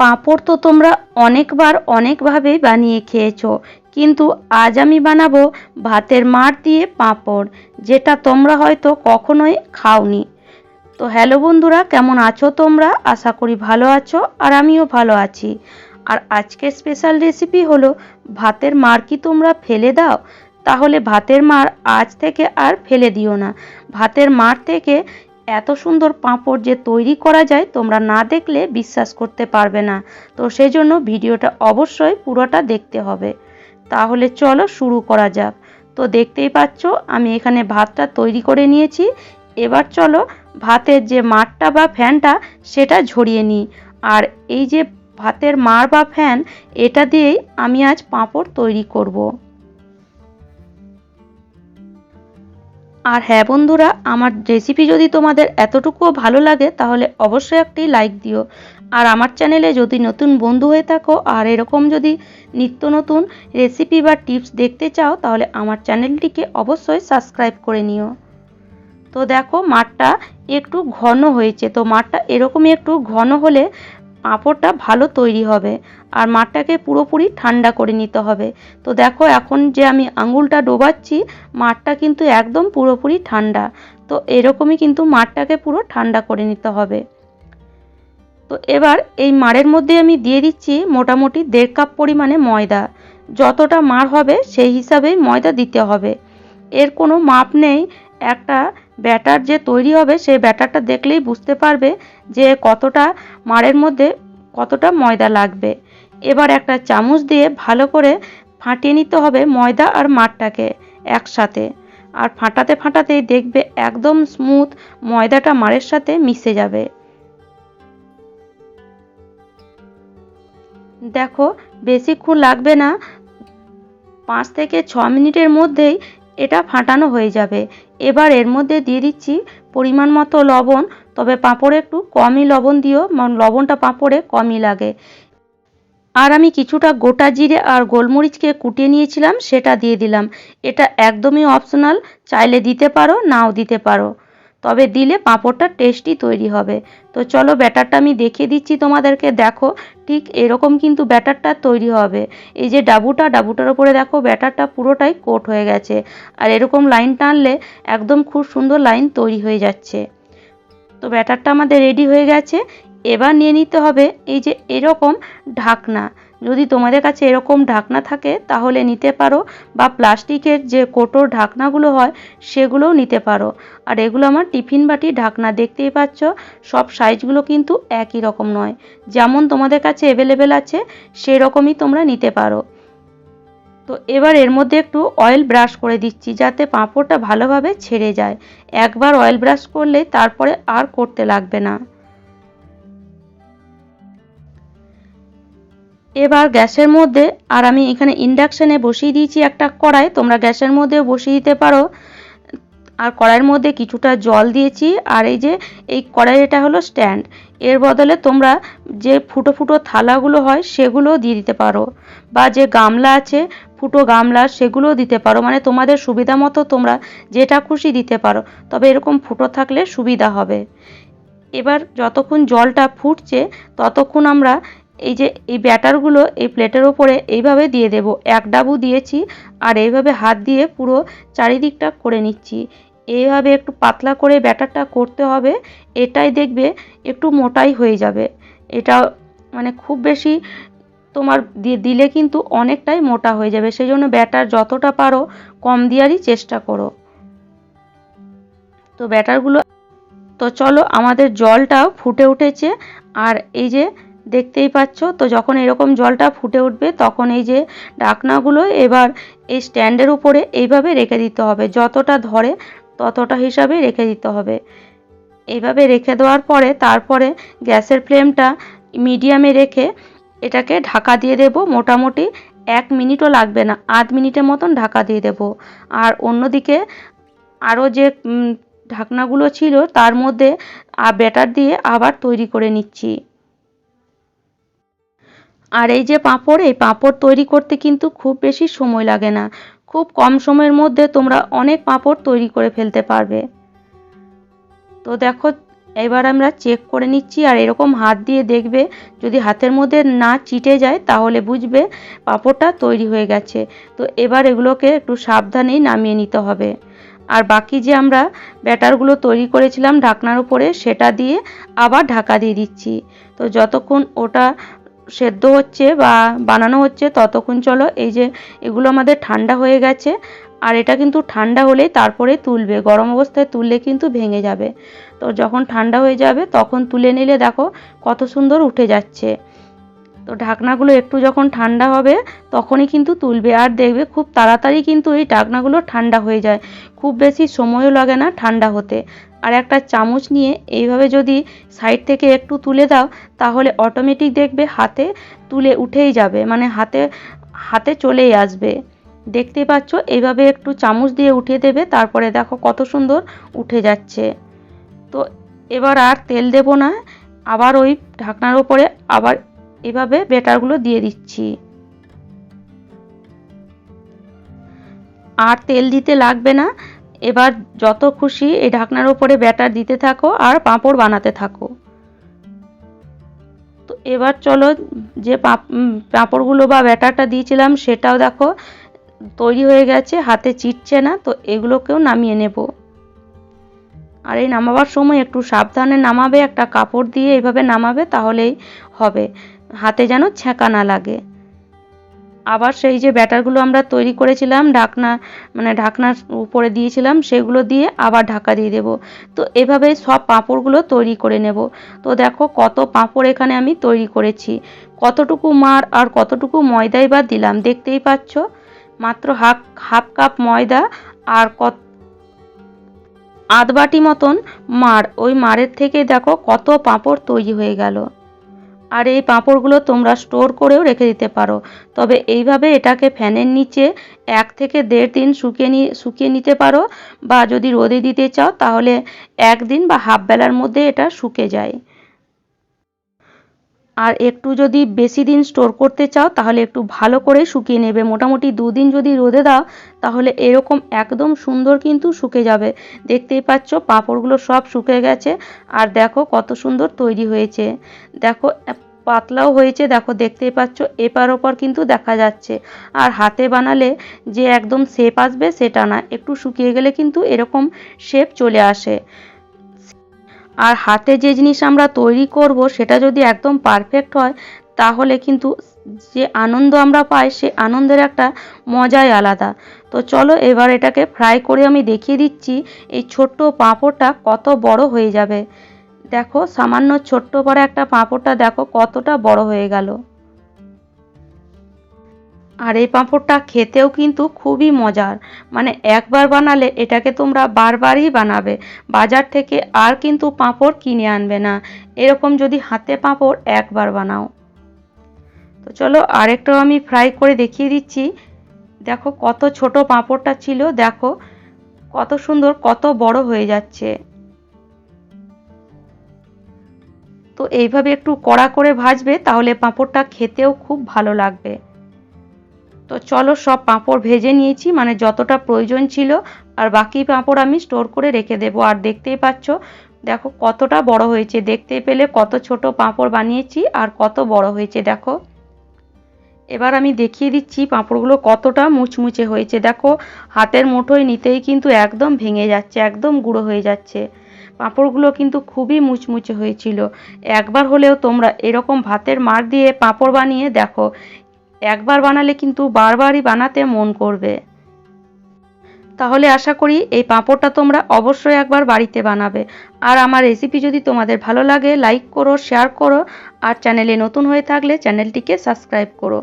পাঁপড় তো তোমরা অনেকবার অনেকভাবেই বানিয়ে খেয়েছো, কিন্তু আজ আমি বানাবো ভাতের মাড় দিয়ে পাঁপড়, যেটা তোমরা হয়তো কখনোই খাওনি। তো হ্যালো বন্ধুরা, কেমন আছো তোমরা? আশা করি ভালো আছো আর আমিও ভালো আছি। আর আজকের স্পেশাল রেসিপি হলো ভাতের মার কি তোমরা ফেলে দাও? তাহলে ভাতের মার আজ থেকে আর ফেলে দিও না। ভাতের মার থেকে এত সুন্দর পাঁপড় যে তৈরি করা যায়, তোমরা না দেখলে বিশ্বাস করতে পারবে না। তো সেই জন্য ভিডিওটা অবশ্যই পুরোটা দেখতে হবে। তাহলে চলো শুরু করা যাক। তো দেখতেই পাচ্ছ, আমি এখানে ভাতটা তৈরি করে নিয়েছি। এবার চলো ভাতের যে মাঠটা বা ফ্যানটা, সেটা ঝরিয়ে নিই। আর এই যে ভাতের মাড় বা ফ্যান, এটা দিয়েই আমি আজ পাঁপড় তৈরি করব। আর হ্যাঁ বন্ধুরা, আমার রেসিপি যদি তোমাদের এতটুকুও ভালো লাগে, তাহলে অবশ্যই একটি লাইক দিও। আর আমার চ্যানেলে যদি নতুন বন্ধু হয়ে থাকো, আর এরকম যদি নিত্য নতুন রেসিপি বা টিপস দেখতে চাও, তাহলে আমার চ্যানেলটিকে অবশ্যই সাবস্ক্রাইব করে নিও। তো দেখো, মাঠটা একটু ঘন হয়েছে। তো মাঠটা এরকমই একটু ঘন হলে পাঁপড়টা ভালো তৈরি হবে আর মাঠটাকে পুরোপুরি ঠান্ডা করে নিতে হবে। তো দেখো এখন যে আমি আঙুলটা ডোবাচ্ছি, মাঠটা কিন্তু একদম পুরোপুরি ঠান্ডা। তো এরকমই কিন্তু মাঠটাকে পুরো ঠান্ডা করে নিতে হবে। তো এবার এই মাড়ের মধ্যে আমি দিয়ে দিচ্ছি মোটামুটি দেড় কাপ পরিমাণে ময়দা। যতটা মার হবে সেই হিসাবেই ময়দা দিতে হবে। এর কোনো মাপ নেই। একটা ব্যাটার যে তৈরি হবে সেই ব্যাটারটা দেখলেই বুঝতে পারবে যে কতটা মাড়ের মধ্যে কতটা ময়দা লাগবে। এবার একটা চামচ দিয়ে ভালো করে ফাটিয়ে নিতে হবে ময়দা আর মাঠটাকে একসাথে। আর ফাটাতে ফাটাতেই দেখবে একদম স্মুথ ময়দাটা মাড়ের সাথে মিশে যাবে। দেখো, বেশিক্ষণ লাগবে না। পাঁচ থেকে ছ মিনিটের মধ্যেই এটা ফাটানো হয়ে যাবে। এবার এর মধ্যে দিয়ে দিচ্ছি পরিমাণ মতো লবণ, তবে পাঁপড়ে একটু কমই লবণ দিও লবণটা পাঁপড়ে কমই লাগে। আর আমি কিছুটা গোটা জিরে আর গোলমরিচকে কুটিয়ে নিয়েছিলাম, সেটা দিয়ে দিলাম। এটা একদমই অপশনাল চাইলে দিতে পারো, নাও দিতে পারো। তবে দিলে পাঁপড়টা টেস্টি তৈরি হবে। তো চলো ব্যাটারটা আমি দেখিয়ে দিচ্ছি তোমাদেরকে। দেখো, ঠিক এরকম কিন্তু ব্যাটারটা তৈরি হবে। এই যে ডাবুটা, ডাবুটার উপরে দেখো ব্যাটারটা পুরোটাই কোট হয়ে গেছে। আর এরকম লাইন টানলে একদম খুব সুন্দর লাইন তৈরি হয়ে যাচ্ছে। তো ব্যাটারটা আমাদের রেডি হয়ে গেছে। এবার নিয়ে নিতে হবে এই যে এরকম ঢাকনা। যদি তোমাদের কাছে এরকম ঢাকনা থাকে, তাহলে নিতে পারো। বা প্লাস্টিকের যে কোটোর ঢাকনাগুলো হয়, সেগুলোও নিতে পারো। আর এগুলো আমার টিফিন বাটি ঢাকনা, দেখতেই পাচ্ছ? সব সাইজগুলো কিন্তু একই রকম নয়। যেমন তোমাদের কাছে অ্যাভেলেবেল আছে, সেরকমই তোমরা নিতে পারো। তো এবার এর মধ্যে একটু অয়েল ব্রাশ করে দিচ্ছি, যাতে পাঁপড়টা ভালোভাবে ছেড়ে যায়। একবার অয়েল ব্রাশ করলে তারপরে আর করতে লাগবে না। এবার গ্যাসের মধ্যে, আর আমি এখানে ইন্ডাকশানে বসিয়ে দিয়েছি একটা কড়াই, তোমরা গ্যাসের মধ্যেও বসিয়ে দিতে পারো। আর কড়াইয়ের মধ্যে কিছুটা জল দিয়েছি, আর এই যে, এই কড়াই এটা হলো স্ট্যান্ড এর বদলে তোমরা যে ফুটো ফুটো থালাগুলো হয়, সেগুলোও দিয়ে দিতে পারো। বা যে গামলা আছে, ফুটো গামলা, সেগুলোও দিতে পারো। মানে তোমাদের সুবিধা মতো তোমরা যেটা খুশি দিতে পারো। তবে এরকম ফুটো থাকলে সুবিধা হবে। এবার যতক্ষণ জলটা ফুটছে, ততক্ষণ আমরা এই যে এই ব্যাটারগুলো এই প্লেটের ওপরে এইভাবে দিয়ে দেব। এক ডাবু দিয়েছি আর এইভাবে হাত দিয়ে পুরো চারিদিকটা করে নিচ্ছি। এইভাবে একটু পাতলা করে ব্যাটারটা করতে হবে, এটাই দেখবে একটু মোটাই হয়ে যাবে। এটা মানে খুব বেশি তোমার দিলে কিন্তু অনেকটাই মোটা হয়ে যাবে। সেই জন্য ব্যাটার যতটা পারো কম দেওয়ারই চেষ্টা করো। তো ব্যাটারগুলো, তো চলো আমাদের জলটাও ফুটে উঠেছে। আর এই যে দেখতেই পাচ্ছ? তো যখন এরকম জলটা ফুটে উঠবে, তখন এই যে ডাকনাগুলো এবার এই স্ট্যান্ডের উপরে এইভাবে রেখে দিতে হবে। যতটা ধরে ততটা হিসাবে রেখে দিতে হবে। এইভাবে রেখে দেওয়ার পরে তারপরে গ্যাসের ফ্লেমটা মিডিয়ামে রেখে এটাকে ঢাকা দিয়ে দেব। মোটামুটি এক মিনিটও লাগবে না, আধ মিনিটের মতন ঢাকা দিয়ে দেব। আর অন্যদিকে আরও যে ঢাকনাগুলো ছিল, তার মধ্যে ব্যাটার দিয়ে আবার তৈরি করে নিচ্ছি। আর এই যে পাঁপড়, এই পাঁপড় তৈরি করতে কিন্তু খুব বেশি সময় লাগে না। খুব কম সময়ের মধ্যে তোমরা অনেক পাঁপড় তৈরি করে ফেলতে পারবে। তো দেখো, এবার আমরা চেক করে নিচ্ছি আর এরকম হাত দিয়ে দেখবে, যদি হাতের মধ্যে না চিটে যায় তাহলে বুঝবে পাঁপড়টা তৈরি হয়ে গেছে। তো এবার এগুলোকে একটু সাবধানেই নামিয়ে নিতে হবে। আর বাকি যে আমরা ব্যাটারগুলো তৈরি করেছিলাম ঢাকনার উপরে, সেটা দিয়ে আবার ঢাকা দিয়ে দিচ্ছি। তো যতক্ষণ ওটা সেদ্ধ হচ্ছে বা বানানো হচ্ছে, ততক্ষণ চলো এই যে এগুলো আমাদের ঠান্ডা হয়ে গেছে। আর এটা কিন্তু ঠান্ডা হলেই তারপরে তুলবে, গরম অবস্থায় তুললে কিন্তু ভেঙে যাবে। তো যখন ঠান্ডা হয়ে যাবে, তখন তুলে নিলে দেখো কত সুন্দর উঠে যাচ্ছে। তো ঢাকনাগুলো একটু যখন ঠান্ডা হবে, তখনই কিন্তু তুলবে আর দেখবে খুব তাড়াতাড়ি কিন্তু এই ঢাকনাগুলো ঠান্ডা হয়ে যায়। খুব বেশি সময়ও লাগে না ঠান্ডা হতে। আর একটা চামচ নিয়ে এইভাবে যদি সাইড থেকে একটু তুলে দাও, তাহলে অটোমেটিক দেখবে হাতে তুলে উঠেই যাবে মানে হাতে হাতে চলেই আসবে। দেখতে পাচ্ছ? এইভাবে একটু চামচ দিয়ে উঠিয়ে দেবে, তারপরে দেখো কত সুন্দর উঠে যাচ্ছে। তো এবার আর তেল দেব না, আবার ওই ঢাকনার ওপরে আবার এভাবে বেটারগুলো দিয়ে দিচ্ছি। আর তেল দিতে লাগবে না। এবার যত খুশি এই ঢাকনার ওপরে ব্যাটার দিতে থাকো আর পাঁপড় বানাতে থাকো। তো এবার চলো যে পাঁপড়গুলো বা ব্যাটারটা দিয়েছিলাম সেটাও দেখো, তৈরি হয়ে গেছে, হাতে চিটছে না, তো এগুলোকেও নামিয়ে নেব। আর এই নামাবার সময় একটু সাবধানে নামাবে, একটা কাপড় দিয়ে এইভাবে নামাবে, তাহলেই হবে। হাতে যেন ছ্যাঁকা না লাগে। আবার সেই যে ব্যাটারগুলো আমরা তৈরি করেছিলাম, ঢাকনা মানে ঢাকনার উপরে দিয়েছিলাম, সেগুলো দিয়ে আবার ঢাকা দিয়ে দেব। তো এভাবেই সব পাঁপড়গুলো তৈরি করে নেব। তো দেখো কত পাঁপড় এখানে আমি তৈরি করেছি। কতটুকু মার আর কতটুকু ময়দাই বা দিলাম, দেখতেই পাচ্ছ? মাত্র হাফ হাফ কাপ ময়দা আর কত আধ বাটি মতন মার। ওই মারের থেকে দেখো কত পাঁপড় তৈরি হয়ে গেল। আর এই পাঁপড়গুলো তোমরা স্টোর করেও রেখে দিতে পারো। তবে এইভাবে এটাকে ফ্যানের নিচে এক থেকে দেড় দিন শুকিয়ে নিয়ে শুকিয়ে নিতে পারো বা যদি রোদে দিতে চাও তাহলে একদিন বা হাফ বেলার মধ্যে এটা শুকে যায়। আর একটু যদি বেশি দিন স্টোর করতে চাও, তাহলে একটু ভালো করে শুকিয়ে নেবে। মোটামুটি দুদিন যদি রোদে দাও, তাহলে এরকম একদম সুন্দর কিন্তু শুকে যাবে। দেখতেই পাচ্ছ, পাঁপড়গুলো সব শুকে গেছে। আর দেখো কত সুন্দর তৈরি হয়েছে। দেখো পাতলাও হয়েছে। দেখো, দেখতেই পাচ্ছ, এপার ওপর কিন্তু দেখা যাচ্ছে। আর হাতে বানালে যে একদম শেপ আসবে, সেটা না। একটু শুকিয়ে গেলে কিন্তু এরকম শেপ চলে আসে। আর হাতে যে জিনিস আমরা তৈরি করব, সেটা যদি একদম পারফেক্ট হয়, তাহলে কিন্তু যে আনন্দ আমরা পাই, সে আনন্দের একটা মজাই আলাদা। তো চলো এবার এটাকে ফ্রাই করে আমি দেখিয়ে দিচ্ছি, এই ছোট্ট পাঁপড়টা কত বড় হয়ে যাবে। দেখো, সামান্য ছোট্ট পরে একটা পাঁপড়টা দেখো কতটা বড় হয়ে গেল। আর এই পাঁপড়টা খেতেও কিন্তু খুবই মজার। মানে একবার বানালে এটাকে তোমরা বারবারই বানাবে। বাজার থেকে আর কিন্তু পাঁপড় কিনে আনবে না। এরকম যদি হাতে পাঁপড় একবার বানাও। তো চলো আরেকটাও আমি ফ্রাই করে দেখিয়ে দিচ্ছি। দেখো কত ছোট পাঁপড়টা ছিল, দেখো কত সুন্দর, কত বড় হয়ে যাচ্ছে। তো এইভাবে একটু কড়া করে ভাজবে, তাহলে পাঁপড়টা খেতেও খুব ভালো লাগবে। তো চলো সব পাঁপড় ভেজে নিয়েছি মানে যতটা প্রয়োজন ছিল, আর বাকি পাঁপড় আমি স্টোর করে রেখে দেবো। আর দেখতেই পাচ্ছ, দেখো কতটা বড় হয়েছে, দেখতে পেলে কত ছোট পাঁপড় বানিয়েছি আর কত বড় হয়েছে, দেখো। এবার আমি দেখিয়ে দিচ্ছি পাঁপড়গুলো কতটা মুচমুচে হয়েছে, দেখো। হাতের মুঠোয় নিতেই কিন্তু একদম ভেঙে যাচ্ছে, একদম গুঁড়ো হয়ে যাচ্ছে। পাঁপড়গুলো কিন্তু খুবই মুচমুচে হয়েছিল। একবার হলেও তোমরা এরকম ভাতের মার দিয়ে পাঁপড় বানিয়ে দেখো একবার বানালে কিন্তু বারবারই বানাতে মন করবে। তাহলে আশা করি এই পাঁপড়টা তোমরা অবশ্যই একবার বাড়িতে বানাবে। আর আমার রেসিপি যদি তোমাদের ভালো লাগে লাইক করো শেয়ার করো, আর চ্যানেলে নতুন হয়ে থাকলে চ্যানেলটিকে সাবস্ক্রাইব করো।